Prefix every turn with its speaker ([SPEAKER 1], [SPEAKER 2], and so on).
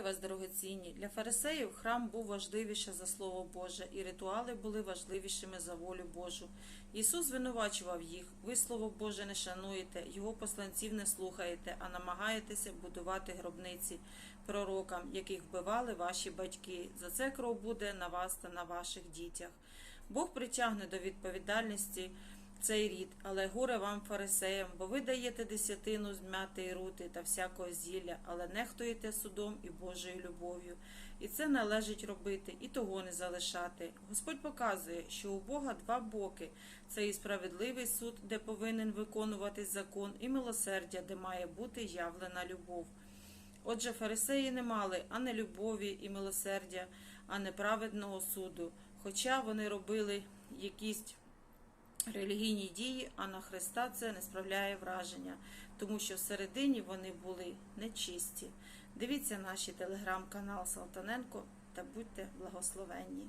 [SPEAKER 1] Вітаю вас, дорогоцінні! Для фарисеїв храм був важливіше за Слово Боже, і ритуали були важливішими за волю Божу. Ісус звинувачував їх: ви Слово Боже не шануєте, Його посланців не слухаєте, а намагаєтеся будувати гробниці пророкам, яких вбивали ваші батьки. За це кров буде на вас та на ваших дітях. Бог притягне до відповідальності цей рід, але горе вам, фарисеям, бо ви даєте десятину з м'яти рути та всякого зілля, але нехтуєте судом і Божою любов'ю. І це належить робити, і того не залишати. Господь показує, що у Бога два боки: це і справедливий суд, де повинен виконуватись закон, і милосердя, де має бути явлена любов. Отже, фарисеї не мали ані любові і милосердя, а не праведного суду, хоча вони робили якісь релігійні дії, а на Христа це не справляє враження, тому що всередині вони були нечисті. Дивіться наші телеграм-канал Салтаненко та будьте благословенні.